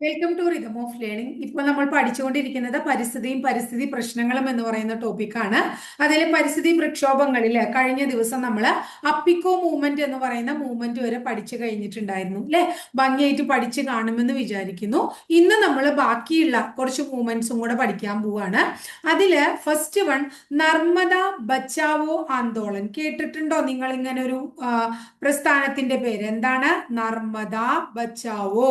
Welcome to rhythm of learning ഇപ്പോൾ നമ്മൾ പഠിച്ചുകൊണ്ടിരിക്കുന്നത് പരിസ്ഥിതിയും പരിസ്ഥിതി പ്രശ്നങ്ങളും എന്ന് പറയുന്ന ടോപ്പിക്കാണ് അതിൽ പരിസ്ഥിതി പ്രക്ഷോഭങ്ങളിൽ കഴിഞ്ഞ ദിവസം നമ്മൾ അപ്പിക്കോ മൂവ്മെന്റ് എന്ന് പറയുന്ന മൂവ്മെന്റ് വരെ പഠിച്ചു കഴിഞ്ഞിട്ടുണ്ടായിരുന്നു അല്ലെ? ഭംഗിയായിട്ട് പഠിച്ചു കാണുമെന്ന് വിചാരിക്കുന്നു. ഇന്ന് നമ്മൾ ബാക്കിയുള്ള കുറച്ച് മൂവ്മെന്റ്സും കൂടെ പഠിക്കാൻ പോവാണ്. അതിൽ ഫസ്റ്റ് വൺ നർമ്മദ ബച്ചാവോ ആന്തോളൻ കേട്ടിട്ടുണ്ടോ നിങ്ങൾ ഇങ്ങനെ ഒരു പ്രസ്ഥാനത്തിന്റെ പേര്? എന്താണ്? നർമ്മദ ബച്ചാവോ.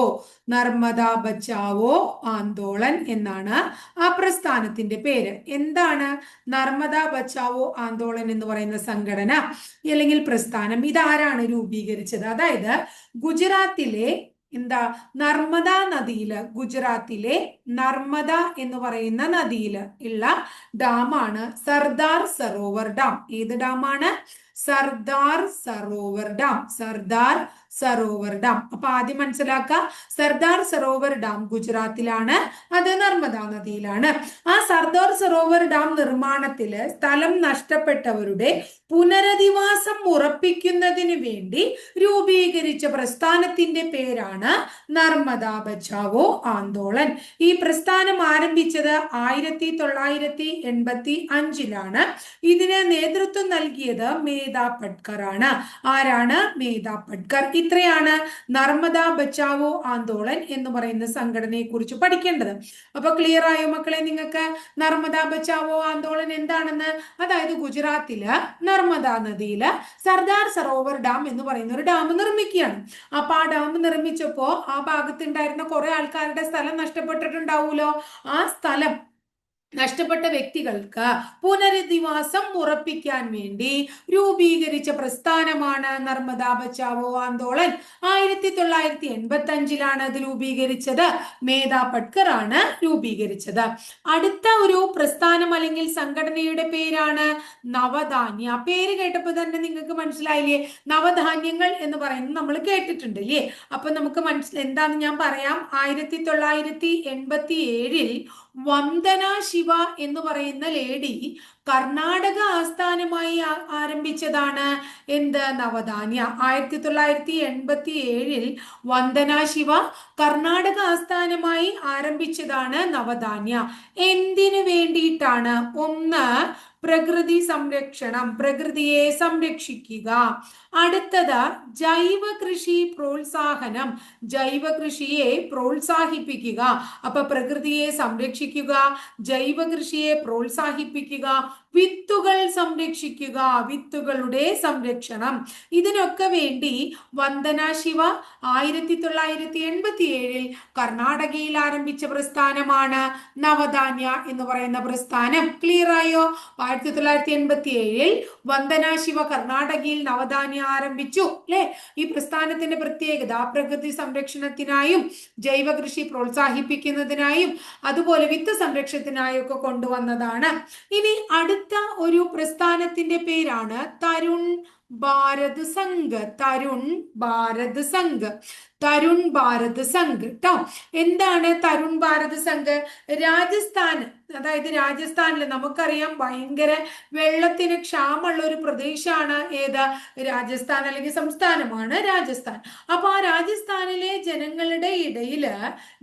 നർമ്മദ ബച്ചാവോ ആന്തോളൻ എന്നാണ് ആ പ്രസ്ഥാനത്തിന്റെ പേര്. എന്താണ് നർമ്മദ ബച്ചാവോ ആന്തോളൻ എന്ന് പറയുന്ന സംഘടന? അല്ലെങ്കിൽ പ്രസ്ഥാനം? ഇതാരാണ് രൂപീകരിച്ചത്? അതായത് ഗുജറാത്തിലെ എന്താ നർമ്മദ നദിയിൽ ഗുജറാത്തിലെ നർമ്മദ എന്ന് പറയുന്ന നദിയിൽ ഉള്ള ഡാമാണ് സർദാർ സരോവർ ഡാം. ഏത് ഡാമാണ്? സർദാർ സരോവർ ഡാം. സർദാർ സരോവർ ഡാം. അപ്പൊ ആദ്യം മനസ്സിലാക്കുക സർദാർ സരോവർ ഡാം ഗുജറാത്തിലാണ് അത് നർമ്മദ നദിയിലാണ്. ആ സർദാർ സരോവർ ഡാം നിർമ്മാണത്തിൽ സ്ഥലം നഷ്ടപ്പെട്ടവരുടെ പുനരധിവാസം ഉറപ്പിക്കുന്നതിന് വേണ്ടി രൂപീകരിച്ച പ്രസ്ഥാനത്തിന്റെ പേരാണ് നർമ്മദാ ബച്ചാവോ ആന്തോളൻ. ഈ പ്രസ്ഥാനം ആരംഭിച്ചത് ആയിരത്തി തൊള്ളായിരത്തി എൺപത്തി അഞ്ചിലാണ് ഇതിന് നേതൃത്വം നൽകിയത് മേധാ പട്കർ ആണ് ആരാണ്? മേധാ പട്കർ. ഇത്രയാണ് നർമ്മദ ബച്ചാവോ ആന്തോളൻ എന്ന് പറയുന്ന സംഘടനയെ കുറിച്ച് പഠിക്കേണ്ടത്. അപ്പൊ ക്ലിയർ ആയോ മക്കളെ നിങ്ങൾക്ക്? നർമ്മദ ബച്ചാവോ ആന്തോളൻ എന്താണെന്ന്? അതായത് ഗുജറാത്തിൽ നർമ്മദ നദിയിൽ സർദാർ സരോവർ ഡാം എന്ന് പറയുന്ന ഒരു ഡാം നിർമ്മിക്കുകയാണ്. അപ്പൊ ആ ഡാം നിർമ്മിച്ചപ്പോ ആ ഭാഗത്തുണ്ടായിരുന്ന കുറെ ആൾക്കാരുടെ സ്ഥലം നഷ്ടപ്പെട്ടിട്ടുണ്ടാവൂലോ ആ സ്ഥലം നഷ്ടപ്പെട്ട വ്യക്തികൾക്ക് പുനരധിവാസം ഉറപ്പിക്കാൻ വേണ്ടി രൂപീകരിച്ച പ്രസ്ഥാനമാണ് നർമ്മദ ബച്ചാവോ ആന്തോളൻ ആയിരത്തി തൊള്ളായിരത്തി എൺപത്തി അഞ്ചിലാണ് അത് രൂപീകരിച്ചത്. മേധാ പട്കർ ആണ് രൂപീകരിച്ചത്. അടുത്ത ഒരു പ്രസ്ഥാനം അല്ലെങ്കിൽ സംഘടനയുടെ പേരാണ് നവധാന്യ. പേര് കേട്ടപ്പോൾ തന്നെ നിങ്ങൾക്ക് മനസ്സിലായില്ലേ? നവധാന്യങ്ങൾ എന്ന് പറയുന്നത് നമ്മൾ കേട്ടിട്ടുണ്ട് അല്ലേ അപ്പൊ നമുക്ക് മനസ്സിൽ ഞാൻ പറയാം? ആയിരത്തി തൊള്ളായിരത്തി എൺപത്തി ഏഴിൽ വന്ദന ശിവ എന്ന് പറയുന്ന ലേഡി കർണാടക ആസ്ഥാനമായി ആരംഭിച്ചതാണ് എന്ത്? നവധാന്യ. ആയിരത്തി തൊള്ളായിരത്തി എൺപത്തി ഏഴിൽ വന്ദന ശിവ കർണാടക ആസ്ഥാനമായി ആരംഭിച്ചതാണ് നവധാന്യ. എന്തിനു വേണ്ടിയിട്ടാണ്? ഒന്ന് പ്രകൃതി സംരക്ഷണം പ്രകൃതിയെ സംരക്ഷിക്കുക. അടുത്തത് ജൈവ കൃഷി പ്രോത്സാഹനം ജൈവ കൃഷിയെ പ്രോത്സാഹിപ്പിക്കുക. അപ്പൊ പ്രകൃതിയെ സംരക്ഷിക്കുക ജൈവ കൃഷിയെ പ്രോത്സാഹിപ്പിക്കുക വിത്തുകൾ സംരക്ഷിക്കുക വിത്തുകളുടെ സംരക്ഷണം. ഇതിനൊക്കെ വേണ്ടി വന്ദന ശിവ ആയിരത്തി തൊള്ളായിരത്തി എൺപത്തി ഏഴിൽ കർണാടകയിൽ ആരംഭിച്ച പ്രസ്ഥാനമാണ് നവധാന്യ എന്ന് പറയുന്ന പ്രസ്ഥാനം. ക്ലിയർ ആയോ? ആയിരത്തി തൊള്ളായിരത്തി എൺപത്തി ഏഴിൽ വന്ദന ശിവ കർണാടകയിൽ നവധാന്യ ആരംഭിച്ചു അല്ലെ? ഈ പ്രസ്ഥാനത്തിന്റെ പ്രത്യേകത പ്രകൃതി സംരക്ഷണത്തിനായും ജൈവ കൃഷി പ്രോത്സാഹിപ്പിക്കുന്നതിനായും അതുപോലെ വിത്ത് സംരക്ഷണത്തിനായും ഒക്കെ കൊണ്ടുവന്നതാണ്. ഇനി അടുത്ത ഒരു പ്രസ്ഥാനത്തിന്റെ പേരാണ് തരുൺ ഭാരത് സംഘ് തരുൺ ഭാരത് സംഘ് തരുൺ ഭാരത് സംഘ് കേട്ടോ എന്താണ് തരുൺ ഭാരത് സംഘ്? രാജസ്ഥാൻ അതായത് രാജസ്ഥാനിൽ നമുക്കറിയാം ഭയങ്കര വെള്ളത്തിന് ക്ഷാമമുള്ള ഒരു പ്രദേശമാണ് ഏത്? രാജസ്ഥാൻ അല്ലെങ്കിൽ സംസ്ഥാനമാണ് രാജസ്ഥാൻ. അപ്പൊ ആ രാജസ്ഥാനിലെ ജനങ്ങളുടെ ഇടയിൽ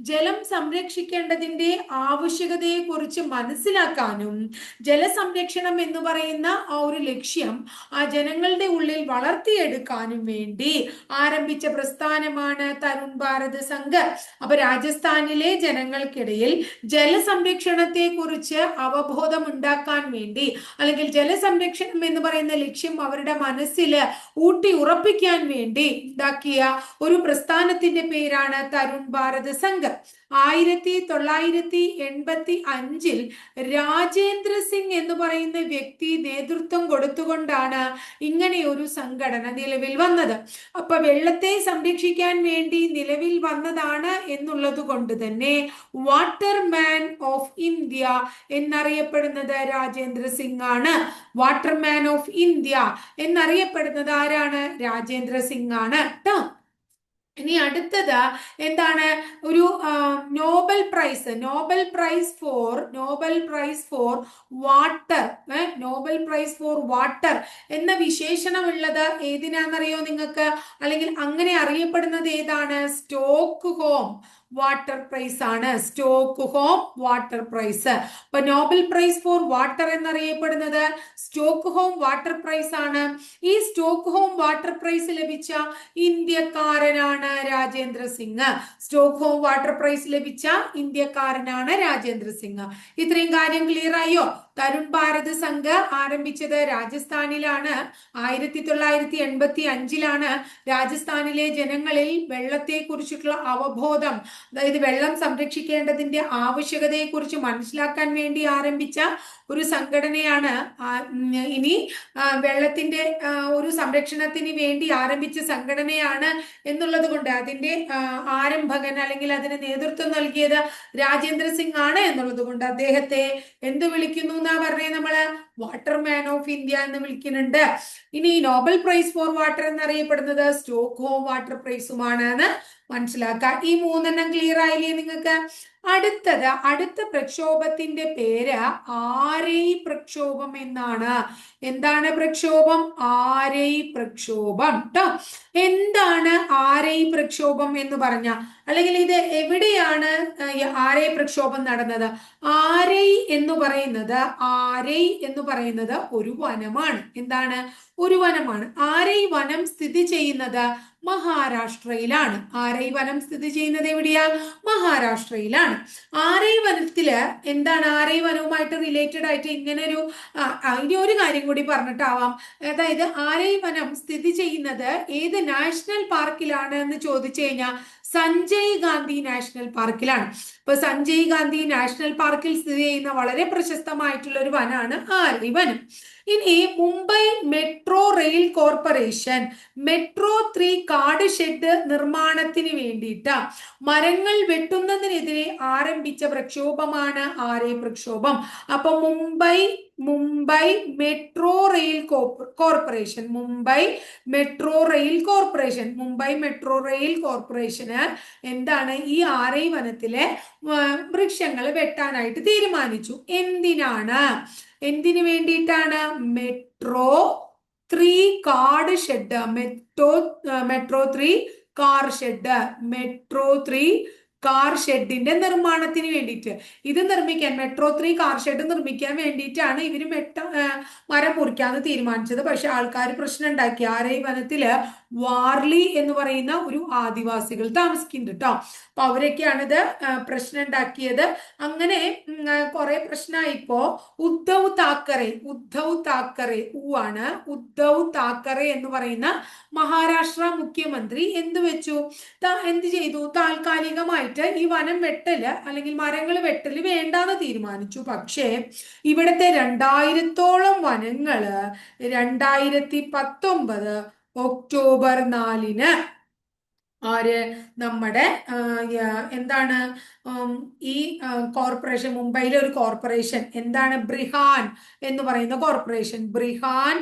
ജലം സംരക്ഷിക്കേണ്ടതിന്റെ ആവശ്യകതയെ കുറിച്ച് മനസ്സിലാക്കാനും ജലസംരക്ഷണം എന്ന് പറയുന്ന ആ ഒരു ലക്ഷ്യം ആ ജനങ്ങളുടെ ഉള്ളിൽ വളർത്തിയെടുക്കാനും വേണ്ടി ആരംഭിച്ച പ്രസ്ഥാനമാണ് തരുൺ ഭാരത് സംഘ്. അപ്പൊ രാജസ്ഥാനിലെ ജനങ്ങൾക്കിടയിൽ ജലസംരക്ഷണത്തെ കുറിച്ച് അവബോധം ഉണ്ടാക്കാൻ വേണ്ടി അല്ലെങ്കിൽ ജലസംരക്ഷണം എന്ന് പറയുന്ന ലക്ഷ്യം അവരുടെ മനസ്സിൽ ഊട്ടി ഉറപ്പിക്കാൻ വേണ്ടി ഉണ്ടാക്കിയ ഒരു പ്രസ്ഥാനത്തിന്റെ പേരാണ് തരുൺ ഭാരത് സംഘ്. ആയിരത്തി തൊള്ളായിരത്തി എൺപത്തി അഞ്ചിൽ രാജേന്ദ്ര സിംഗ് എന്ന് പറയുന്ന വ്യക്തി നേതൃത്വം കൊടുത്തുകൊണ്ടാണ് ഇങ്ങനെ ഒരു സംഘടന നിലവിൽ വന്നത്. അപ്പൊ വെള്ളത്തെ സംരക്ഷിക്കാൻ വേണ്ടി നിലവിൽ വന്നതാണ് എന്നുള്ളത് കൊണ്ട് തന്നെ വാട്ടർ മാൻ ഓഫ് ഇന്ത്യ എന്നറിയപ്പെടുന്നത് രാജേന്ദ്ര സിംഗ് ആണ്. വാട്ടർ മാൻ ഓഫ് ഇന്ത്യ എന്നറിയപ്പെടുന്നത് ആരാണ്? രാജേന്ദ്ര സിംഗ് ആണ്. കേട്ടോ ഇനി അടുത്തത് എന്താണ്? ഒരു Nobel prize Nobel prize for Nobel prize for water Nobel prize for water എന്ന വിശേഷണമുള്ളത് ഏതിനാണെന്നറിയോ നിങ്ങൾക്ക്? അല്ലെങ്കിൽ അങ്ങനെ അറിയപ്പെടുന്നത് ഏതാണ്? സ്റ്റോക്ക് ഹോം വാട്ടർ പ്രൈസ് ആണ്. സ്റ്റോക്ക് ഹോം വാട്ടർ പ്രൈസ് അപ്പൊ നോബൽ പ്രൈസ് ഫോർ വാട്ടർ എന്നറിയപ്പെടുന്നത് സ്റ്റോക്ക് ഹോം വാട്ടർ പ്രൈസ് ആണ്. ഈ സ്റ്റോക്ക് ഹോം വാട്ടർ പ്രൈസ് ലഭിച്ച ഇന്ത്യക്കാരനാണ് Rajendra Singh. Stockholm water prize ലഭിച്ച ഇന്ത്യക്കാരനാണ് രാജേന്ദ്ര സിംഗ്. ഇത്രയും കാര്യം ക്ലിയർ ആയോ? തരുൺ ഭാരത് സംഘ് ആരംഭിച്ചത് രാജസ്ഥാനിലാണ്. ആയിരത്തി തൊള്ളായിരത്തി എൺപത്തി അഞ്ചിലാണ് രാജസ്ഥാനിലെ ജനങ്ങളിൽ വെള്ളത്തെ കുറിച്ചിട്ടുള്ള അവബോധം. അതായത് വെള്ളം സംരക്ഷിക്കേണ്ടതിന്റെ ആവശ്യകതയെ കുറിച്ച് മനസ്സിലാക്കാൻ വേണ്ടി ആരംഭിച്ച ഒരു സംഘടനയാണ് ഇനി വെള്ളത്തിന്റെ ഒരു സംരക്ഷണത്തിന് വേണ്ടി ആരംഭിച്ച സംഘടനയാണ് എന്നുള്ളത് കൊണ്ട് അതിന്റെ ആരംഭകൻ അല്ലെങ്കിൽ അതിന് നേതൃത്വം നൽകിയത് രാജേന്ദ്ര സിംഗ് ആണ് എന്നുള്ളത് കൊണ്ട് അദ്ദേഹത്തെ എന്ത് വിളിക്കുന്നു? എന്നാ പറഞ്ഞേ നമ്മൾ? വാട്ടർ മാൻ ഓഫ് ഇന്ത്യ എന്ന് വിളിക്കുന്നുണ്ട്. ഇനി നോബൽ പ്രൈസ് ഫോർ വാട്ടർ എന്നറിയപ്പെടുന്നത് സ്റ്റോക്ക് ഹോം വാട്ടർ പ്രൈസുമാണ് എന്ന് മനസ്സിലാക്കുക ഈ മൂന്നെണ്ണം ക്ലിയർ ആയില്ലേ നിങ്ങൾക്ക്? അടുത്തത് അടുത്ത പ്രക്ഷോഭത്തിന്റെ പേര് ആരൈ പ്രക്ഷോഭം എന്നാണ്. എന്താണ് പ്രക്ഷോഭം? ആരൈ പ്രക്ഷോഭം. കേട്ടോ എന്താണ് ആരൈ പ്രക്ഷോഭം എന്ന് പറഞ്ഞ? അല്ലെങ്കിൽ ഇത് എവിടെയാണ് ആരൈ പ്രക്ഷോഭം നടന്നത്? ആരൈ എന്ന് പറയുന്നത് ആരൈ എന്ന് പറയുന്നത് ഒരു വനമാണ്. എന്താണ്? ഒരു വനമാണ്. ആരൈ വനം സ്ഥിതി ചെയ്യുന്നത് മഹാരാഷ്ട്രയിലാണ്. ആരൈ വനം സ്ഥിതി ചെയ്യുന്നത് എവിടെയാ? മഹാരാഷ്ട്രയിലാണ്. ആരൈ വനത്തിൽ എന്താണ് ആരൈ വനവുമായിട്ട് റിലേറ്റഡ് ആയിട്ട് ഇങ്ങനെ ഒരു ഇനി ഒരു കാര്യം കൂടി പറഞ്ഞിട്ടാവാം. അതായത് ആരൈ വനം സ്ഥിതി ചെയ്യുന്നത് ഏത് നാഷണൽ പാർക്കിലാണ് എന്ന് ചോദിച്ചു കഴിഞ്ഞാൽ സഞ്ജയ് ഗാന്ധി നാഷണൽ പാർക്കിലാണ്. ഇപ്പൊ സഞ്ജയ് ഗാന്ധി നാഷണൽ പാർക്കിൽ സ്ഥിതി ചെയ്യുന്ന വളരെ പ്രശസ്തമായിട്ടുള്ള ഒരു വനാണ് ആരൈ? വനം ഇനി Mumbai metro rail corporation metro three car shed നിർമ്മാണത്തിന് വേണ്ടിയിട്ട് മരങ്ങൾ വെട്ടുന്നതിനെതിരെ ആരംഭിച്ച പ്രക്ഷോഭമാണ് ആരെ പ്രക്ഷോഭം? അപ്പൊ Mumbai Mumbai metro rail corporation. Mumbai metro rail corporation. Mumbai metro rail corporation എന്താണ് ഈ ആരൈ വനത്തിലെ വൃക്ഷങ്ങൾ വെട്ടാനായിട്ട് തീരുമാനിച്ചു. എന്തിനാണ്? എന്തിനു വേണ്ടിയിട്ടാണ്? Metro three card shed. Metro metro three car shed. Metro three car ഷെഡിന്റെ നിർമ്മാണത്തിന് വേണ്ടിയിട്ട്. ഇത് നിർമ്മിക്കാൻ മെട്രോ ത്രീ കാർ ഷെഡ് നിർമ്മിക്കാൻ വേണ്ടിയിട്ടാണ് ഇവർ മെട്ട മരം മുറിക്കാന്ന് തീരുമാനിച്ചത്. പക്ഷെ ആൾക്കാർ പ്രശ്നം ഉണ്ടാക്കി. ആരെ വനത്തിൽ? വാർലി എന്ന് പറയുന്ന ഒരു ആദിവാസികൾ താമസിക്കുന്നുണ്ട് കേട്ടോ അപ്പൊ അവരൊക്കെയാണ് ഇത് പ്രശ്നം ഉണ്ടാക്കിയത്. അങ്ങനെ കുറെ പ്രശ്നമായിപ്പോ ഉദ്ധവ് താക്കറെ ഉദ്ധവ് താക്കറെ ഊ ആണ്. ഉദ്ധവ് താക്കറെ എന്ന് പറയുന്ന മഹാരാഷ്ട്ര മുഖ്യമന്ത്രി എന്ത് വെച്ചു? എന്ത് ചെയ്തു? താൽക്കാലികമായി ആയിട്ട് ഈ വനം വെട്ടൽ അല്ലെങ്കിൽ മരങ്ങൾ വെട്ടൽ വേണ്ടാന്ന് തീരുമാനിച്ചു. പക്ഷേ ഇവിടുത്തെ രണ്ടായിരത്തോളം വനങ്ങൾ രണ്ടായിരത്തി പത്തൊമ്പത് ഒക്ടോബർ നാലിന് ആര് നമ്മുടെ എന്താണ് ഈ കോർപ്പറേഷൻ മുംബൈയിലെ ഒരു കോർപ്പറേഷൻ എന്താണ് ബ്രിഹാൻ എന്ന് പറയുന്ന corporation. Brihan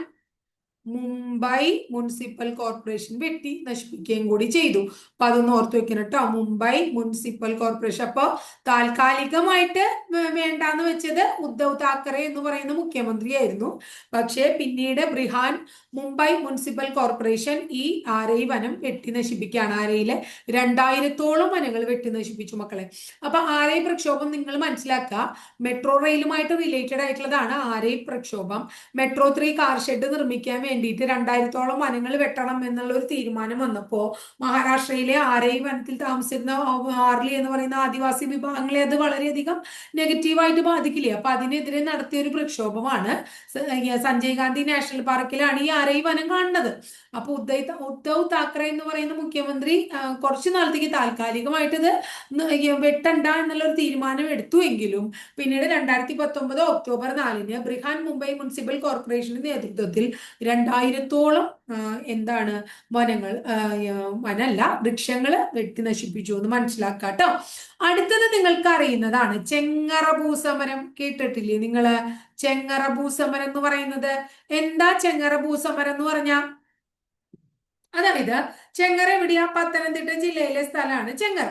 Mumbai municipal corporation വെട്ടി നശിപ്പിക്കുകയും കൂടി ചെയ്തു. അപ്പൊ അതൊന്ന് ഓർത്തു വെക്കണം കേട്ടോ മുംബൈ മുനിസിപ്പൽ കോർപ്പറേഷൻ. അപ്പൊ താൽക്കാലികമായിട്ട് വേണ്ടാന്ന് വെച്ചത് ഉദ്ധവ് താക്കറെ എന്ന് പറയുന്ന മുഖ്യമന്ത്രിയായിരുന്നു. പക്ഷേ പിന്നീട് ബ്രിഹാൻ മുംബൈ മുനിസിപ്പൽ കോർപ്പറേഷൻ ഈ ആരൈ വനം വെട്ടി നശിപ്പിക്കുകയാണ്. ആരയിലെ? രണ്ടായിരത്തോളം വനങ്ങൾ വെട്ടി നശിപ്പിച്ചു മക്കളെ. അപ്പൊ ആരൈ പ്രക്ഷോഭം നിങ്ങൾ മനസ്സിലാക്കുക. മെട്രോ റെയിലുമായിട്ട് റിലേറ്റഡ് ആയിട്ടുള്ളതാണ് ആരൈ പ്രക്ഷോഭം. മെട്രോ ത്രീ കാർ ഷെഡ് നിർമ്മിക്കാൻ വേണ്ടിയിട്ട് രണ്ടായിരത്തോളം വനങ്ങൾ വെട്ടണം എന്നുള്ള ഒരു തീരുമാനം വന്നപ്പോ മഹാരാഷ്ട്രയിലെ ആരെയും വനത്തിൽ താമസിക്കുന്ന ആർലി എന്ന് പറയുന്ന ആദിവാസി വിഭാഗങ്ങളെ അത് വളരെയധികം നെഗറ്റീവായിട്ട് ബാധിക്കില്ലേ? അപ്പൊ അതിനെതിരെ നടത്തിയ ഒരു പ്രക്ഷോഭമാണ് സഞ്ജയ് ഗാന്ധി നാഷണൽ പാർക്കിലാണ് ഈ ആരെയും വനം കാണുന്നത്. അപ്പൊ ഉദ്ധവ് ഉദ്ധവ് താക്കറെ എന്ന് പറയുന്ന മുഖ്യമന്ത്രി കുറച്ചു നാളത്തേക്ക് താൽക്കാലികമായിട്ട് ഇത് വെട്ടണ്ട എന്നുള്ള ഒരു തീരുമാനം എടുത്തു എങ്കിലും പിന്നീട് രണ്ടായിരത്തി പത്തൊമ്പത് ഒക്ടോബർ നാലിന് ബ്രിഹാൻ മുംബൈ മുനിസിപ്പൽ കോർപ്പറേഷന്റെ നേതൃത്വത്തിൽ രണ്ടായിരത്തോളം എന്താണ് വനങ്ങൾ വനല്ല വൃക്ഷങ്ങൾ വെട്ടി നശിപ്പിച്ചു എന്ന് മനസ്സിലാക്കാട്ടോ അടുത്തത് നിങ്ങൾക്ക് അറിയുന്നതാണ് ചെങ്ങറ ഭൂസമരം കേട്ടിട്ടില്ലേ നിങ്ങൾ ചെങ്ങറ ഭൂസമരം എന്ന് പറയുന്നത്. എന്താ ചെങ്ങറ ഭൂസമരം എന്ന് പറഞ്ഞ? അതായത് ചെങ്ങറ എവിടെയാ പത്തനംതിട്ട ജില്ലയിലെ സ്ഥലമാണ് ചെങ്ങറ.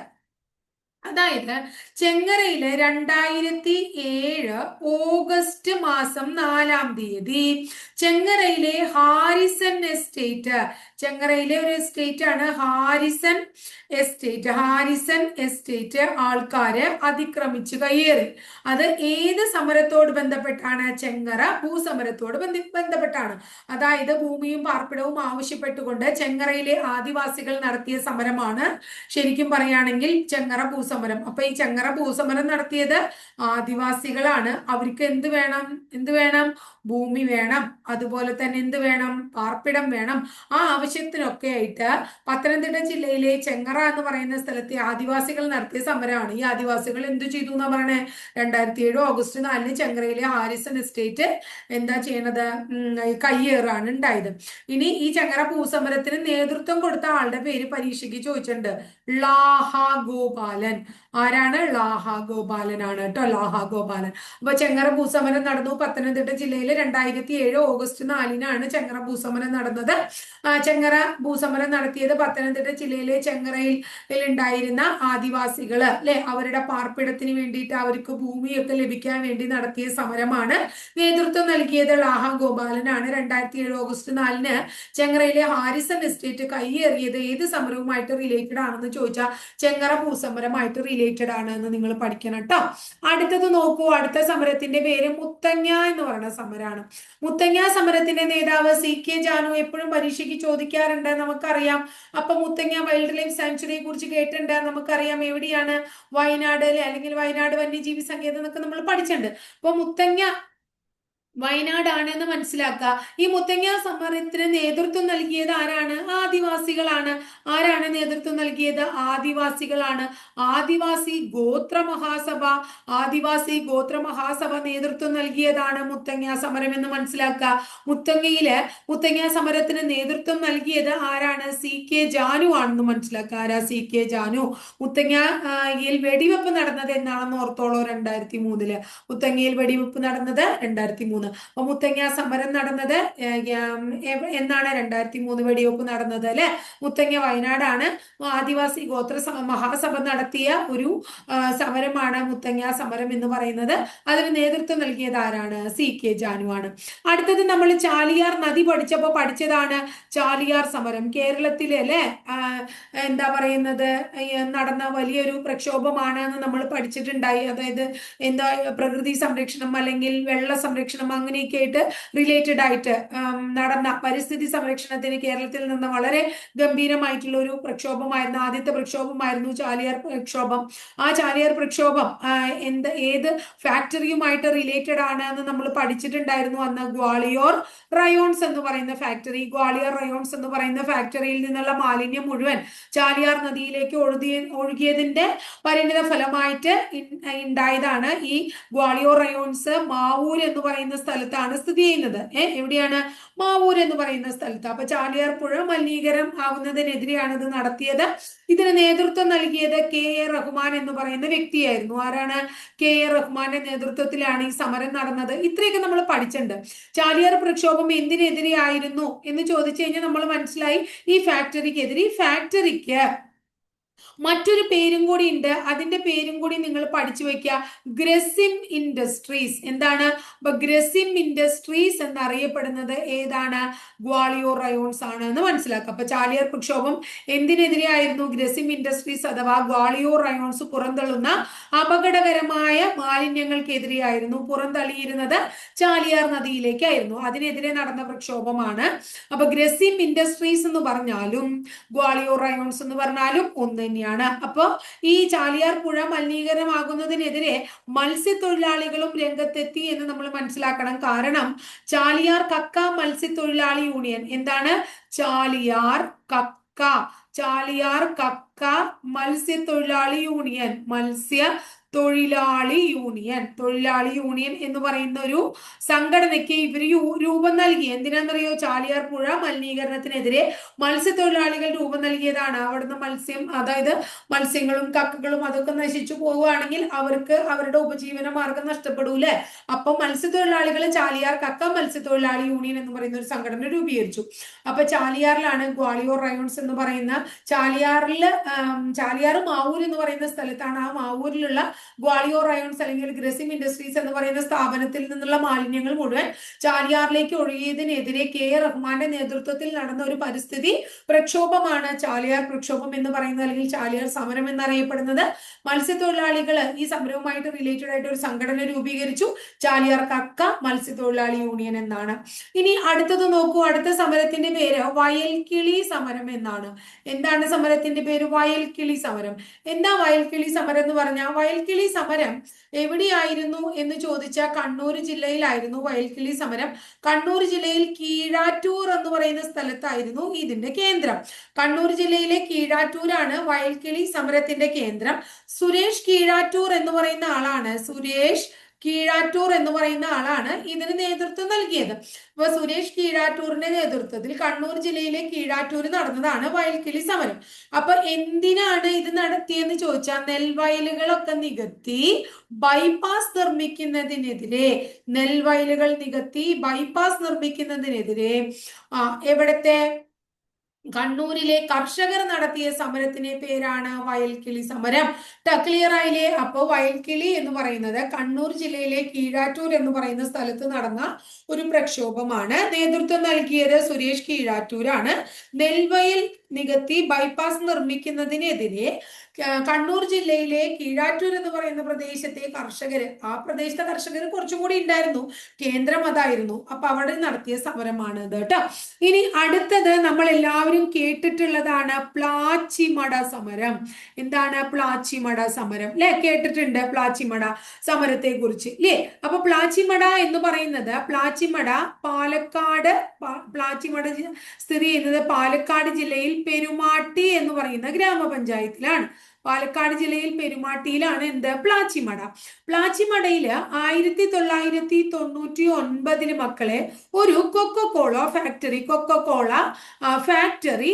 അതായത് ചെങ്ങറയിൽ രണ്ടായിരത്തി ഏഴ് ഓഗസ്റ്റ് മാസം നാലാം തീയതി ചെങ്ങറയിലെ ഹാരിസൺ എസ്റ്റേറ്റ് ചെങ്ങറയിലെ ഒരു എസ്റ്റേറ്റ് ആണ്. ഹാരിസൺ എസ്റ്റേറ്റ് ഹാരിസൺ എസ്റ്റേറ്റ് ആൾക്കാരെ അതിക്രമിച്ച് കയ്യേറി. അത് ഏത് സമരത്തോട് ബന്ധപ്പെട്ടാണ്? ചെങ്ങറ ഭൂസമരത്തോട് ബന്ധി ബന്ധപ്പെട്ടാണ്. അതായത് ഭൂമിയും പാർപ്പിടവും ആവശ്യപ്പെട്ടുകൊണ്ട് ചെങ്ങറയിലെ ആദിവാസികൾ നടത്തിയ സമരമാണ്. ശരിക്കും പറയുകയാണെങ്കിൽ ചെങ്ങറ ഭൂസമരം. അപ്പൊ ഈ ചെങ്ങറ ഭൂസമരം നടത്തിയത് ആദിവാസികളാണ്. അവർക്ക് എന്ത് വേണം? എന്ത് വേണം? ഭൂമി വേണം. അതുപോലെ തന്നെ എന്ത് വേണം? പാർപ്പിടം വേണം. ആ ആവശ്യത്തിനൊക്കെ ആയിട്ട് പത്തനംതിട്ട ജില്ലയിലെ ചെങ്ങറ എന്ന് പറയുന്ന സ്ഥലത്തെ ആദിവാസികൾ നടത്തിയ സമരമാണ്. ഈ ആദിവാസികൾ എന്തു ചെയ്തു എന്നാ പറയണേ? രണ്ടായിരത്തി ഏഴ് ഓഗസ്റ്റ് നാലിന് ചെങ്ങറയിലെ ഹാരിസൺ എസ്റ്റേറ്റ് എന്താ ചെയ്യണത്? കയ്യേറാണ് ഉണ്ടായത്. ഇനി ഈ ചെങ്ങറ ഭൂസമരത്തിന് നേതൃത്വം കൊടുത്ത ആളുടെ പേര് പരീക്ഷയ്ക്ക് ചോദിച്ചിട്ടുണ്ട്. ലാഹ ഗോപാലൻ ആരാണ് ലാഹ ഗോപാലനാണ് കേട്ടോ ലാഹ ഗോപാലൻ അപ്പൊ ചെങ്ങറ ഭൂസമരം നടന്നു പത്തനംതിട്ട ജില്ലയിൽ രണ്ടായിരത്തി ഏഴ് ഓഗസ്റ്റ് നാലിനാണ് ചെങ്ങറ ഭൂസമരം നടന്നത്. ചെങ്ങറ ഭൂസമരം നടത്തിയത് പത്തനംതിട്ട ജില്ലയിലെ ചെങ്ങറയിൽ ഉണ്ടായിരുന്ന ആദിവാസികൾ അല്ലെ? അവരുടെ പാർപ്പിടത്തിന് വേണ്ടിയിട്ട് അവർക്ക് ഭൂമിയൊക്കെ ലഭിക്കാൻ വേണ്ടി നടത്തിയ സമരമാണ്. നേതൃത്വം നൽകിയത് ലാഹ ഗോപാലനാണ് രണ്ടായിരത്തി ഏഴ് ഓഗസ്റ്റ് നാലിന് ചെങ്ങറയിലെ ഹാരിസൺ എസ്റ്റേറ്റ് കൈയേറിയത് ഏത് സമരവുമായിട്ട് റിലേറ്റഡ് ആണെന്ന് ചോദിച്ചാൽ ചെങ്ങറ ഭൂസമരമായിട്ട് റിലേറ്റഡ് ആണ് എന്ന് നിങ്ങൾ പഠിക്കണം കേട്ടോ അടുത്തത് നോക്കൂ. അടുത്ത സമരത്തിന്റെ പേര് മുത്തങ്ങ എന്ന് പറയുന്ന സമരമാണ് മുത്തങ്ങ സമരത്തിന്റെ നേതാവ് സി കെ ജാനു എപ്പോഴും പരീക്ഷയ്ക്ക് ചോദിക്കാറുണ്ട്. നമുക്കറിയാം. അപ്പൊ മുത്തങ്ങ വൈൽഡ് ലൈഫ് സാങ്ച്വറിയെ കുറിച്ച് കേട്ടിട്ടുണ്ട്. നമുക്കറിയാം എവിടെയാണ് വയനാട് അല്ലെങ്കിൽ വയനാട് വന്യജീവി സങ്കേതം എന്നൊക്കെ നമ്മൾ പഠിച്ചിട്ടുണ്ട്. അപ്പൊ മുത്തങ്ങ വയനാടാണ് എന്ന് മനസ്സിലാക്കുക. ഈ മുത്തങ്ങ സമരത്തിന് നേതൃത്വം നൽകിയത് ആരാണ്? ആദിവാസികളാണ്. ആരാണ് നേതൃത്വം നൽകിയത്? ആദിവാസികളാണ്. ആദിവാസി ഗോത്ര മഹാസഭ. ആദിവാസി ഗോത്ര മഹാസഭ നേതൃത്വം നൽകിയതാണ് മുത്തങ്ങ സമരം എന്ന് മനസ്സിലാക്കുക. മുത്തങ്ങയിൽ മുത്തങ്ങ സമരത്തിന് നേതൃത്വം നൽകിയത് ആരാണ്? സി കെ ജാനു ആണെന്ന് മനസ്സിലാക്കുക. ആരാ സി കെ ജാനു? മുത്തങ്ങയിൽ വെടിവെപ്പ് നടന്നത് എന്നാണെന്ന് ഓർത്തോളൂ. രണ്ടായിരത്തി മൂന്നിൽ മുത്തങ്ങയിൽ വെടിവെപ്പ് നടന്നത് രണ്ടായിരത്തി മൂന്ന് അപ്പൊ മുത്തങ്ങ സമരം നടന്നത് എന്നാണ് രണ്ടായിരത്തി മൂന്ന് വെടിവെപ്പ് നടന്നത് അല്ലെ? മുത്തങ്ങ വയനാടാണ്. ആദിവാസി ഗോത്ര മഹാസഭ നടത്തിയ ഒരു സമരമാണ് മുത്തങ്ങ സമരം എന്ന് പറയുന്നത്. അതിന് നേതൃത്വം നൽകിയത് ആരാണ്? സി കെ ജാനു ആണ് അടുത്തത് നമ്മൾ ചാലിയാർ നദി പഠിച്ചപ്പോൾ പഠിച്ചതാണ് ചാലിയാർ സമരം. കേരളത്തിലെ അല്ലെ? എന്താ പറയുന്നത്? നടന്ന വലിയൊരു പ്രക്ഷോഭമാണ് എന്ന് നമ്മൾ പഠിച്ചിട്ടുണ്ടായി. അതായത് എന്താ പ്രകൃതി സംരക്ഷണം അല്ലെങ്കിൽ വെള്ള സംരക്ഷണം അങ്ങനെയൊക്കെ ആയിട്ട് റിലേറ്റഡ് ആയിട്ട് നടന്ന പരിസ്ഥിതി സംരക്ഷണത്തിന് കേരളത്തിൽ നിന്ന് വളരെ ഗംഭീരമായിട്ടുള്ള ഒരു പ്രക്ഷോഭമായിരുന്നു. ആദ്യത്തെ പ്രക്ഷോഭമായിരുന്നു ചാലിയാർ പ്രക്ഷോഭം. ആ ചാലിയാർ പ്രക്ഷോഭം എന്ത് ഏത് ഫാക്ടറിയുമായിട്ട് റിലേറ്റഡ് ആണ് എന്ന് നമ്മൾ പഠിച്ചിട്ടുണ്ടായിരുന്നു അന്ന്. ഗ്വാളിയോർ റയോൺസ് എന്ന് പറയുന്ന ഫാക്ടറി ഗ്വാളിയോർ റയോൺസ് എന്ന് പറയുന്ന ഫാക്ടറിയിൽ നിന്നുള്ള മാലിന്യം മുഴുവൻ ചാലിയാർ നദിയിലേക്ക് ഒഴുകിയ ഒഴുകിയതിന്റെ പരിണിത ഫലമായിട്ട് ഉണ്ടായതാണ് ഈ ഗ്വാളിയോർ റയോൺസ് മാവൂർ എന്ന് പറയുന്ന സ്ഥലത്താണ് സ്ഥിതി ചെയ്യുന്നത്. ഏഹ് എവിടെയാണ്? മാവൂർ എന്ന് പറയുന്ന സ്ഥലത്ത്. അപ്പൊ ചാലിയാർ പുഴ മലിനീകരണം ആവുന്നതിനെതിരെയാണ് ഇത് നടത്തിയത്. ഇതിന് നേതൃത്വം നൽകിയത് കെ എ റഹ്മാൻ എന്ന് പറയുന്ന വ്യക്തിയായിരുന്നു. ആരാണ്? കെ എ റഹ്മാന്റെ നേതൃത്വത്തിലാണ് ഈ സമരം നടന്നത്. ഇത്രയൊക്കെ നമ്മൾ പഠിച്ചിട്ടുണ്ട്. ചാലിയാർ പ്രക്ഷോഭം എന്തിനെതിരെയായിരുന്നു എന്ന് ചോദിച്ചു കഴിഞ്ഞാൽ നമ്മൾ മനസ്സിലായി ഈ ഫാക്ടറിക്കെതിരെ ഈ ഫാക്ടറിക്ക് മറ്റൊരു പേരും കൂടി ഉണ്ട്. അതിന്റെ പേരും കൂടി നിങ്ങൾ പഠിച്ചു വെക്കുക. ഗ്രസിം ഇൻഡസ്ട്രീസ്. എന്താണ്? അപ്പൊ ഗ്രസിം ഇൻഡസ്ട്രീസ് എന്നറിയപ്പെടുന്നത് ഏതാണ്? ഗ്വാളിയോർ റയോൺസ് ആണ് എന്ന് മനസ്സിലാക്കുക. അപ്പൊ ചാലിയർ പ്രക്ഷോഭം എന്തിനെതിരെയായിരുന്നു ഗ്രസിം ഇൻഡസ്ട്രീസ് അഥവാ ഗ്വാളിയോർ റയോൺസ് പുറന്തള്ളുന്ന അപകടകരമായ മാലിന്യങ്ങൾക്കെതിരെയായിരുന്നു പുറന്തള്ളിയിരുന്നത് ചാലിയാർ നദിയിലേക്കായിരുന്നു. അതിനെതിരെ നടന്ന പ്രക്ഷോഭമാണ്. അപ്പൊ ഗ്രസിം ഇൻഡസ്ട്രീസ് എന്ന് പറഞ്ഞാലും ഗ്വാളിയോർ റയോൺസ് എന്ന് പറഞ്ഞാലും ഒന്ന് തന്നെയാണ്. അപ്പോൾ ഈ ചാലിയാർ പുഴ മലിനീകരണമാകുന്നതിനെതിരെ മത്സ്യത്തൊഴിലാളികളും രംഗത്തെത്തി എന്ന് നമ്മൾ മനസ്സിലാക്കണം. കാരണം ചാലിയാർ കക്ക മത്സ്യത്തൊഴിലാളി യൂണിയൻ എന്താണ്? ചാലിയാർ കക്ക. ചാലിയാർ കക്ക മത്സ്യത്തൊഴിലാളി യൂണിയൻ. മത്സ്യ തൊഴിലാളി യൂണിയൻ. തൊഴിലാളി യൂണിയൻ എന്ന് പറയുന്ന ഒരു സംഘടനയ്ക്ക് ഇവർ രൂപം നൽകി. എന്തിനാണെന്നറിയോ? ചാലിയാർ പുഴ മലിനീകരണത്തിനെതിരെ മത്സ്യത്തൊഴിലാളികൾ രൂപം നൽകിയതാണ്. അവിടുന്ന് മത്സ്യം അതായത് മത്സ്യങ്ങളും കക്കകളും അതൊക്കെ നശിച്ചു പോവുകയാണെങ്കിൽ അവർക്ക് അവരുടെ ഉപജീവന മാർഗം നഷ്ടപ്പെടൂലേ അപ്പൊ മത്സ്യത്തൊഴിലാളികൾ ചാലിയാർ കക്ക മത്സ്യത്തൊഴിലാളി യൂണിയൻ എന്ന് പറയുന്ന ഒരു സംഘടന രൂപീകരിച്ചു. അപ്പൊ ചാലിയാറിലാണ് ഗ്വാളിയോർ റയോൺസ് എന്ന് പറയുന്ന ചാലിയാറിൽ ചാലിയാർ മാവൂർ എന്ന് പറയുന്ന സ്ഥലത്താണ് ആ മാവൂരിലുള്ള ഗ്വാളിയോർ റയോൺസ് അല്ലെങ്കിൽ ഗ്രസിം ഇൻഡസ്ട്രീസ് എന്ന് പറയുന്ന സ്ഥാപനത്തിൽ നിന്നുള്ള മാലിന്യങ്ങൾ മുഴുവൻ ചാലിയാറിലേക്ക് ഒഴുകിയതിനെതിരെ കെ എ റഹ്മാന്റെ നേതൃത്വത്തിൽ നടന്ന ഒരു പരിസ്ഥിതി പ്രക്ഷോഭമാണ് ചാലിയാർ പ്രക്ഷോഭം എന്ന് പറയുന്നത് അല്ലെങ്കിൽ ചാലിയാർ സമരം എന്നറിയപ്പെടുന്നത്. മത്സ്യത്തൊഴിലാളികൾ ഈ സമരവുമായിട്ട് റിലേറ്റഡ് ആയിട്ട് ഒരു സംഘടന രൂപീകരിച്ചു. ചാലിയാർ കക്ക മത്സ്യത്തൊഴിലാളി യൂണിയൻ എന്നാണ്. ഇനി അടുത്തത് നോക്കൂ. അടുത്ത സമരത്തിന്റെ പേര് വയൽക്കിളി സമരം എന്നാണ്. എന്താണ് സമരത്തിന്റെ പേര്? വയൽക്കിളി സമരം. എന്താ വയൽക്കിളി സമരം എന്ന് പറഞ്ഞാൽ വയൽക്കിളി സമരം എവിടെയായിരുന്നു എന്ന് ചോദിച്ച കണ്ണൂർ ജില്ലയിലായിരുന്നു വയൽക്കിളി സമരം. കണ്ണൂർ ജില്ലയിൽ കീഴാറ്റൂർ എന്ന് പറയുന്ന സ്ഥലത്തായിരുന്നു ഇതിന്റെ കേന്ദ്രം. കണ്ണൂർ ജില്ലയിലെ കീഴാറ്റൂരാണ് വയൽക്കിളി സമരത്തിന്റെ കേന്ദ്രം. സുരേഷ് കീഴാറ്റൂർ എന്ന് പറയുന്ന ആളാണ്. സുരേഷ് കീഴാറ്റൂർ എന്ന് പറയുന്ന ആളാണ് ഇതിന് നേതൃത്വം നൽകിയത്. അപ്പൊ സുരേഷ് കീഴാറ്റൂറിന്റെ നേതൃത്വത്തിൽ കണ്ണൂർ ജില്ലയിലെ കീഴാറ്റൂർ നടന്നതാണ് വയൽക്കിളി സമരം. അപ്പൊ എന്തിനാണ് ഇത് നടത്തിയെന്ന് ചോദിച്ചാൽ നെൽവയലുകളൊക്കെ നികത്തി ബൈപ്പാസ് നിർമ്മിക്കുന്നതിനെതിരെ നെൽവയലുകൾ നികത്തി ബൈപ്പാസ് നിർമ്മിക്കുന്നതിനെതിരെ എവിടത്തെ കണ്ണൂരിലെ കർഷകർ നടത്തിയ സമരത്തിന് പേരാണ് വയൽക്കിളി സമരം. ക്ലിയർ ആയില്ലേ അപ്പോ വയൽക്കിളി എന്ന് പറയുന്നത് കണ്ണൂർ ജില്ലയിലെ കീഴാറ്റൂർ എന്ന് പറയുന്ന സ്ഥലത്ത് നടന്ന ഒരു പ്രക്ഷോഭമാണ്. നേതൃത്വം നൽകിയത് സുരേഷ് കീഴാറ്റൂരാണ്. നെൽവയൽ നികത്തി ബൈപ്പാസ് നിർമ്മിക്കുന്നതിനെതിരെ കണ്ണൂർ ജില്ലയിലെ കീഴാറ്റൂർ എന്ന് പറയുന്ന പ്രദേശത്തെ കർഷകര് ആ പ്രദേശത്തെ കർഷകർ കുറച്ചും കൂടി ഉണ്ടായിരുന്നു. കേന്ദ്രം അതായിരുന്നു. അപ്പൊ അവിടെ നടത്തിയ സമരമാണ് ഇത് കേട്ടോ. ഇനി അടുത്തത് നമ്മൾ എല്ലാവരും കേട്ടിട്ടുള്ളതാണ് പ്ലാച്ചിമട സമരം. എന്താണ് പ്ലാച്ചിമട സമരം? അല്ലെ കേട്ടിട്ടുണ്ട് പ്ലാച്ചിമട സമരത്തെ കുറിച്ച് അല്ലേ അപ്പൊ പ്ലാച്ചിമട എന്ന് പറയുന്നത് പ്ലാച്ചിമട പാലക്കാട് പ്ലാച്ചിമട സ്ഥിതി ചെയ്യുന്നത് പാലക്കാട് ജില്ലയിൽ പെരുമാട്ടി എന്ന് പറയുന്ന ഗ്രാമപഞ്ചായത്തിലാണ്. പാലക്കാട് ജില്ലയിൽ പെരുമാട്ടിയിലാണ് എന്ത്? പ്ലാച്ചിമട. പ്ലാച്ചിമടയിൽ ആയിരത്തി തൊള്ളായിരത്തി തൊണ്ണൂറ്റി ഒൻപതിന് മക്കളെ ഒരു Coca Cola factory Coca Cola factory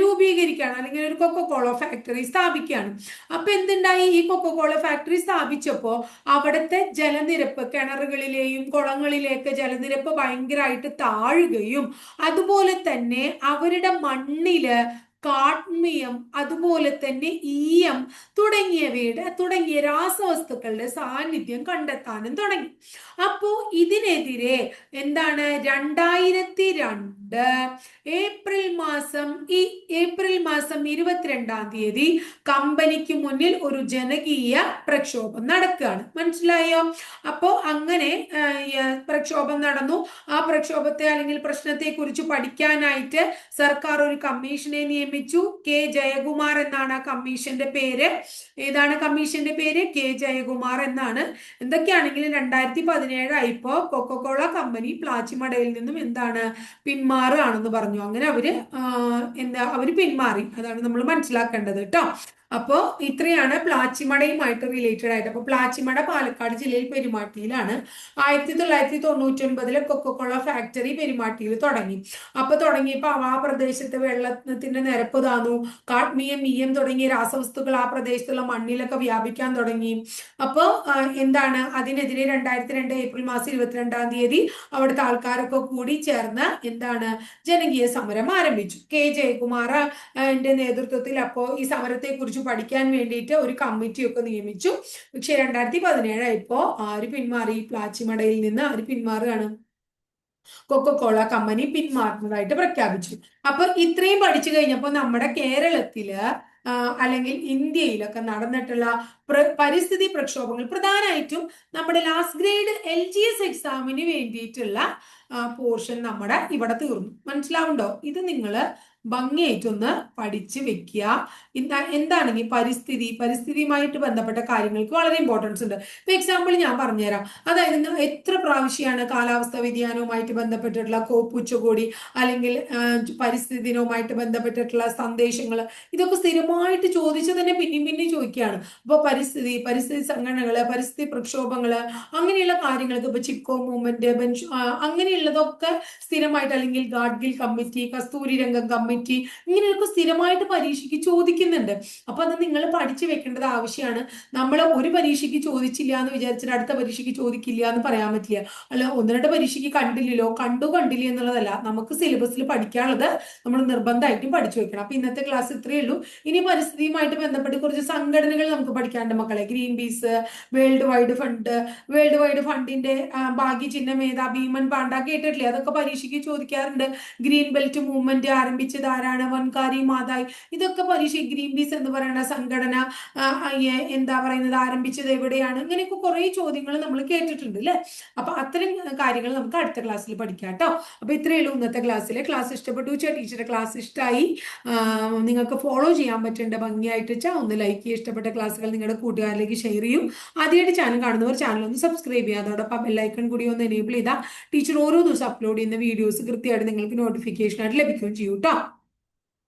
രൂപീകരിക്കുകയാണ്. അല്ലെങ്കിൽ ഒരു കൊക്കോ കോള ഫാക്ടറി സ്ഥാപിക്കുകയാണ്. അപ്പൊ എന്തുണ്ടായി? ഈ കൊക്കോ കോള ഫാക്ടറി സ്ഥാപിച്ചപ്പോ അവിടുത്തെ ജലനിരപ്പ് കിണറുകളിലെയും കുളങ്ങളിലേക്ക് ജലനിരപ്പ് ഭയങ്കരമായിട്ട് താഴുകയും അതുപോലെ തന്നെ അവരുടെ മണ്ണിൽ കാഡ്മിയം അതുപോലെ തന്നെ ഈയം തുടങ്ങിയവയുടെ തുടങ്ങിയ രാസവസ്തുക്കളുടെ സാന്നിധ്യം കണ്ടെത്താനും തുടങ്ങി. അപ്പോ ഇതിനെതിരെ എന്താണ്? രണ്ടായിരത്തി രണ്ട് ഏപ്രിൽ മാസം ഈ ഏപ്രിൽ മാസം ഇരുപത്തിരണ്ടാം തീയതി കമ്പനിക്ക് മുന്നിൽ ഒരു ജനകീയ പ്രക്ഷോഭം നടക്കുകയാണ്. മനസ്സിലായോ? അപ്പോ അങ്ങനെ പ്രക്ഷോഭം നടന്നു. ആ പ്രക്ഷോഭത്തെ അല്ലെങ്കിൽ പ്രശ്നത്തെ കുറിച്ച് പഠിക്കാനായിട്ട് സർക്കാർ ഒരു കമ്മീഷനെ നിയമിച്ചു കെ ജയകുമാർ എന്നാണ് ആ കമ്മീഷന്റെ പേര്. ഏതാണ് കമ്മീഷന്റെ പേര്? കെ ജയകുമാർ എന്നാണ്. എന്തൊക്കെയാണെങ്കിലും രണ്ടായിരത്തി പതിനേഴായിപ്പോ കൊക്കോകോള കമ്പനി പ്ലാച്ചിമടയിൽ നിന്നും എന്താണ് പിന്മാറുകയാണെന്ന് പറഞ്ഞു. അങ്ങനെ അവർ എന്താ അവർ പിന്മാറി. അതാണ് നമ്മൾ മനസ്സിലാക്കേണ്ടത് കേട്ടോ. അപ്പോൾ ഇത്രയാണ് പ്ലാച്ചിമടയുമായിട്ട് റിലേറ്റഡ് ആയിട്ട്. അപ്പോൾ പ്ലാച്ചിമട പാലക്കാട് ജില്ലയിൽ പെരുമാട്ടിയിലാണ്. ആയിരത്തി തൊള്ളായിരത്തി തൊണ്ണൂറ്റി ഒൻപതിലെ കൊക്കോക്കോള ഫാക്ടറി പെരുമാട്ടിയിൽ തുടങ്ങി. അപ്പൊ തുടങ്ങിയപ്പോൾ ആ പ്രദേശത്തെ വെള്ളത്തിന്റെ നിരപ്പ് താന്നു. കാഡ്മിയം മീയം തുടങ്ങിയ രാസവസ്തുക്കൾ ആ പ്രദേശത്തുള്ള മണ്ണിലൊക്കെ വ്യാപിക്കാൻ തുടങ്ങി. അപ്പോൾ എന്താണ്? അതിനെതിരെ രണ്ടായിരത്തി രണ്ട് ഏപ്രിൽ മാസം ഇരുപത്തിരണ്ടാം തീയതി അവിടുത്തെ ആൾക്കാരൊക്കെ കൂടി ചേർന്ന് എന്താണ്? ജനകീയ സമരം ആരംഭിച്ചു. കെ ജയകുമാറിന്റെ നേതൃത്വത്തിൽ അപ്പോ ഈ സമരത്തെ കുറിച്ച് പഠിക്കാൻ വേണ്ടിയിട്ട് ഒരു കമ്മിറ്റിയൊക്കെ നിയമിച്ചു. പക്ഷെ രണ്ടായിരത്തി പതിനേഴായപ്പോ ആര് പിന്മാറി? പ്ലാച്ചിമടയിൽ നിന്ന് ആര് പിന്മാറുകയാണ്? കൊക്കോകോള കമ്പനി പിന്മാറുന്നതായിട്ട് പ്രഖ്യാപിച്ചു. അപ്പൊ ഇത്രയും പഠിച്ചു കഴിഞ്ഞപ്പോൾ നമ്മുടെ കേരളത്തിൽ അല്ലെങ്കിൽ ഇന്ത്യയിലൊക്കെ നടന്നിട്ടുള്ള പരിസ്ഥിതി പ്രക്ഷോഭങ്ങൾ പ്രധാനമായിട്ടും നമ്മുടെ last grade L G S എക്സാമിന് വേണ്ടിയിട്ടുള്ള പോർഷൻ നമ്മുടെ ഇവിടെ തീർന്നു. മനസ്സിലാവുണ്ടോ? ഇത് നിങ്ങൾ ഭംഗിയായിട്ടൊന്ന് പഠിച്ച് വെക്കുക. എന്താ എന്താണെങ്കിൽ പരിസ്ഥിതി പരിസ്ഥിതിയുമായിട്ട് ബന്ധപ്പെട്ട കാര്യങ്ങൾക്ക് വളരെ ഇമ്പോർട്ടൻസ് ഉണ്ട്. ഇപ്പൊ എക്സാമ്പിൾ ഞാൻ പറഞ്ഞുതരാം. അതായത് എത്ര പ്രാവശ്യമാണ് കാലാവസ്ഥ വ്യതിയാനവുമായിട്ട് ബന്ധപ്പെട്ടിട്ടുള്ള കോപ്പുച്ചകോടി അല്ലെങ്കിൽ പരിസ്ഥിതി ദിനവുമായിട്ട് ബന്ധപ്പെട്ടിട്ടുള്ള സന്ദേശങ്ങൾ ഇതൊക്കെ സ്ഥിരമായിട്ട് ചോദിച്ചു തന്നെ പിന്നെയും പിന്നെയും ചോദിക്കുകയാണ്. അപ്പോൾ പരിസ്ഥിതി പരിസ്ഥിതി സംഘടനകൾ പരിസ്ഥിതി പ്രക്ഷോഭങ്ങൾ അങ്ങനെയുള്ള കാര്യങ്ങൾക്ക് ഇപ്പൊ ചിക്കോ മൂവ്മെന്റ് അങ്ങനെയുള്ളതൊക്കെ സ്ഥിരമായിട്ട് അല്ലെങ്കിൽ ഗാഡ്ഗിൽ കമ്മിറ്റി കസ്തൂരി രംഗം കമ്മിറ്റി കമ്മിറ്റി ഇങ്ങനെയൊക്കെ സ്ഥിരമായിട്ട് പരീക്ഷയ്ക്ക് ചോദിക്കുന്നുണ്ട്. അപ്പൊ അത് നിങ്ങൾ പഠിച്ചു വെക്കേണ്ടത് ആവശ്യമാണ് നമ്മൾ ഒരു പരീക്ഷയ്ക്ക് ചോദിച്ചില്ല എന്ന് വിചാരിച്ചിട്ട് അടുത്ത പരീക്ഷയ്ക്ക് ചോദിക്കില്ല എന്ന് പറയാൻ പറ്റില്ല. അല്ല ഒന്ന് രണ്ട് പരീക്ഷയ്ക്ക് കണ്ടില്ലല്ലോ കണ്ടു കണ്ടില്ല എന്നുള്ളതല്ല. നമുക്ക് സിലബസിൽ പഠിക്കാനുള്ളത് നമ്മൾ നിർബന്ധമായിട്ടും പഠിച്ചു വെക്കണം. അപ്പൊ ഇന്നത്തെ ക്ലാസ് ഇത്രയേ ഉള്ളൂ. ഇനി പരിസ്ഥിതിയുമായിട്ട് ബന്ധപ്പെട്ട് കുറച്ച് സംഘടനകൾ നമുക്ക് പഠിക്കാണ്ട് മക്കളെ. Greenpeace World Wide Fund World Wide ഫണ്ടിന്റെ ഭാഗ്യ ചിഹ്നം ഏതാ ഭീമൻ പാണ്ട കേട്ടിട്ടില്ലേ? അതൊക്കെ പരീക്ഷയ്ക്ക് ചോദിക്കാറുണ്ട്. ഗ്രീൻ ബെൽറ്റ് മൂവ്മെന്റ് ആരംഭിച്ചത് ആരാണ് വൻകാരി മാതായി. ഇതൊക്കെ പരീക്ഷ ഗ്രീൻ പീസ് എന്ന് പറയുന്ന സംഘടന എന്താ പറയുന്നത് ആരംഭിച്ചത് എവിടെയാണ്? ഇങ്ങനെയൊക്കെ കുറെ ചോദ്യങ്ങൾ നമ്മൾ കേട്ടിട്ടുണ്ട് അല്ലെ? അപ്പൊ അത്തരം കാര്യങ്ങൾ നമുക്ക് അടുത്ത ക്ലാസ്സിൽ പഠിക്കാം കേട്ടോ. അപ്പൊ ഇത്രയേ ഉള്ളൂ ഇന്നത്തെ ക്ലാസ്സിലെ. ക്ലാസ് ഇഷ്ടപ്പെട്ടു വെച്ചാൽ ടീച്ചറുടെ ക്ലാസ് ഇഷ്ടമായി നിങ്ങൾക്ക് ഫോളോ ചെയ്യാൻ പറ്റേണ്ട ഭംഗിയായിട്ട് വെച്ചാൽ ഒന്ന് ലൈക്ക് ചെയ്യുക. ഇഷ്ടപ്പെട്ട ക്ലാസ്സുകൾ നിങ്ങളുടെ കൂട്ടുകാരിലേക്ക് ഷെയർ ചെയ്യും. ആദ്യമായിട്ട് ചാനൽ കാണുന്നവർ ചാനൽ ഒന്ന് സബ്സ്ക്രൈബ് ചെയ്യുക. അതോടൊപ്പം ബെല്ലൈക്കൺ കൂടി ഒന്ന് എനേബിൾ ചെയ്താൽ ടീച്ചർ ഓരോ ദിവസം അപ്ലോഡ് ചെയ്യുന്ന വീഡിയോസ് കൃത്യമായിട്ട് നിങ്ങൾക്ക് നോട്ടിഫിക്കേഷൻ ആയിട്ട് ലഭിക്കുകയും ചെയ്യും കേട്ടോ.